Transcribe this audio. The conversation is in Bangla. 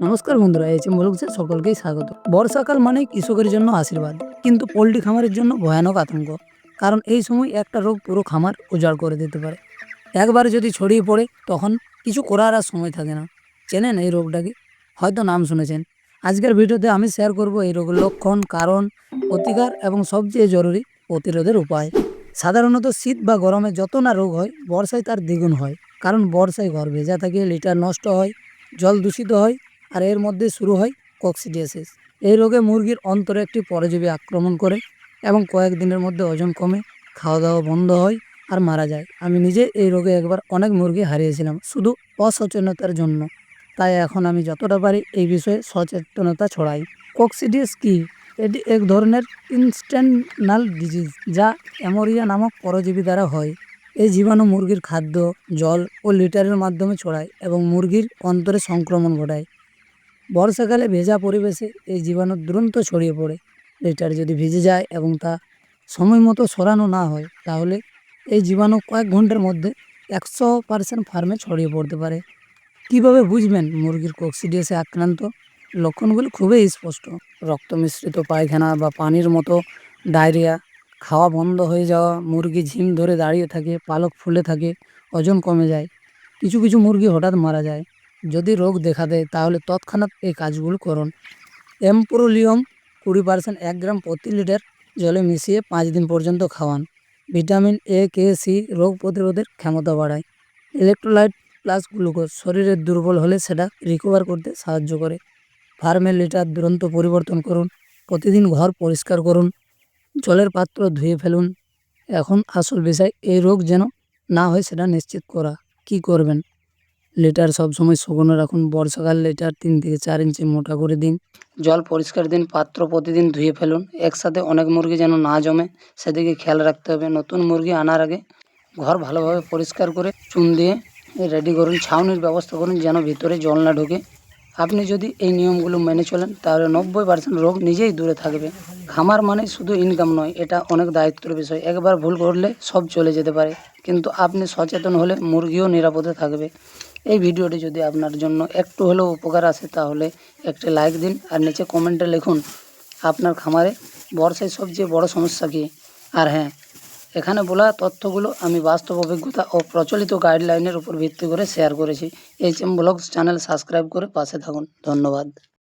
নমস্কার বন্ধুরা এইচ এম ব্লগসে সকলকেই স্বাগত। বর্ষাকাল মানে কৃষকের জন্য আশীর্বাদ, কিন্তু পোলট্রি খামারের জন্য ভয়ানক আতঙ্ক। কারণ এই সময় একটা রোগ পুরো খামার উজাড় করে দিতে পারে। একবার যদি ছড়িয়ে পড়ে, তখন কিছু করার আর সময় থাকে না। চেনেন এই রোগটাকে? হয়তো নাম শুনেছেন। আজকের ভিডিওতে আমি শেয়ার করব এই রোগের লক্ষণ, কারণ, প্রতিকার এবং সবচেয়ে জরুরি প্রতিরোধের উপায়। সাধারণত শীত বা গরমে যত না রোগ হয়, বর্ষায় তার দ্বিগুণ হয়। কারণ বর্ষায় ঘর ভেজা থাকে, লিটার নষ্ট হয়, জল দূষিত হয় আর এর মধ্যে শুরু হয় কক্সিডিয়াসিস এই রোগে মুরগির অন্তরে একটি পরজীবী আক্রমণ করে এবং কয়েকদিনের মধ্যে ওজন কমে খাওয়া দাওয়া বন্ধ হয় আর মারা যায়। আমি নিজে এই রোগে একবার অনেক মুরগি হারিয়েছিলাম, শুধু অসচেতনতার জন্য। তাই এখন আমি যতটা পারি এই বিষয়ে সচেতনতা ছড়াই। কক্সিডিয়াস কি? এটি এক ধরনের ইনস্ট্যান্টাল ডিজিজ যা অ্যামোরিয়া নামক পরজীবী দ্বারা হয়। এই জীবাণু মুরগির খাদ্য, জল ও লিটারের মাধ্যমে ছড়ায় এবং মুরগির অন্তরে সংক্রমণ ঘটায়। বর্ষাকালে ভেজা পরিবেশে এই জীবাণু দ্রুত ছড়িয়ে পড়ে। লিটার যদি ভিজে যায় এবং তা সময় মতো সরানো না হয়, তাহলে এই জীবাণু কয়েক ঘণ্টার মধ্যে একশো পার্সেন্ট ফার্মে ছড়িয়ে পড়তে পারে। কীভাবে বুঝবেন মুরগির কক্সিডিয়াসে আক্রান্ত? লক্ষণগুলি খুবই স্পষ্ট। রক্ত মিশ্রিত পায়খানা বা পানির মতো ডায়রিয়া, খাওয়া বন্ধ হয়ে যাওয়া, মুরগি ঝিম ধরে দাঁড়িয়ে থাকে, পালক ফুলে থাকে, ওজন কমে যায়। কিছু কিছু মুরগি হঠাৎ মারা যায়। যদি রোগ দেখা দেয়, তাহলে তৎক্ষণাৎ এই কাজগুলো করুন। এমপ্রোলিয়ম কুড়ি পার্সেন্ট এক গ্রাম প্রতি লিটার জলে মিশিয়ে পাঁচ দিন পর্যন্ত খাওয়ান। ভিটামিন এ, কে, সি রোগ প্রতিরোধের ক্ষমতা বাড়ায়। ইলেকট্রোলাইট প্লাস গ্লুকোজ শরীরের দুর্বল হলে সেটা রিকভার করতে সাহায্য করে। ফার্মের লিটার দুরন্ত পরিবর্তন করুন, প্রতিদিন ঘর পরিষ্কার করুন, জলের পাত্র ধুয়ে ফেলুন। এখন আসল বিষয়, এই রোগ যেন না হয় সেটা নিশ্চিত করা। কি করবেন? লিটার সবসময় শুকনো রাখুন। বর্ষাকাল লিটার তিন থেকে চার ইঞ্চি মোটা করে দিন। জল পরিষ্কার দিন, পাত্র প্রতিদিন ধুয়ে ফেলুন। একসাথে অনেক মুরগি যেন না জমে, সেদিকে খেয়াল রাখতে হবে। নতুন মুরগি আনার আগে ঘর ভালোভাবে পরিষ্কার করে চুন দিয়ে রেডি করুন। ছাউনির ব্যবস্থা করুন যেন ভিতরে জল না ঢোকে। আপনি যদি এই নিয়মগুলো মেনে চলেন, তাহলে নব্বই পার্সেন্ট রোগ নিজেই দূরে থাকবে। খামার মানে শুধু ইনকাম নয়, এটা অনেক দায়িত্বের বিষয়। একবার ভুল করলে সব চলে যেতে পারে। কিন্তু আপনি সচেতন হলে মুরগিও নিরাপদে থাকবে। এই ভিডিওটি যদি আপনার জন্য একটু হলেও উপকার আসে, তাহলে একটি লাইক দিন আর নিচে কমেন্টে লিখুন আপনার খামারে বর্ষায় সবচেয়ে বড় সমস্যা কী? আর হ্যাঁ এখানে বলা তথ্যগুলো আমি বাস্তব অভিজ্ঞতা ও প্রচলিত গাইডলাইনের উপর ভিত্তি করে শেয়ার করেছি। H M blogs channel subscribe করে পাশে থাকুন। ধন্যবাদ।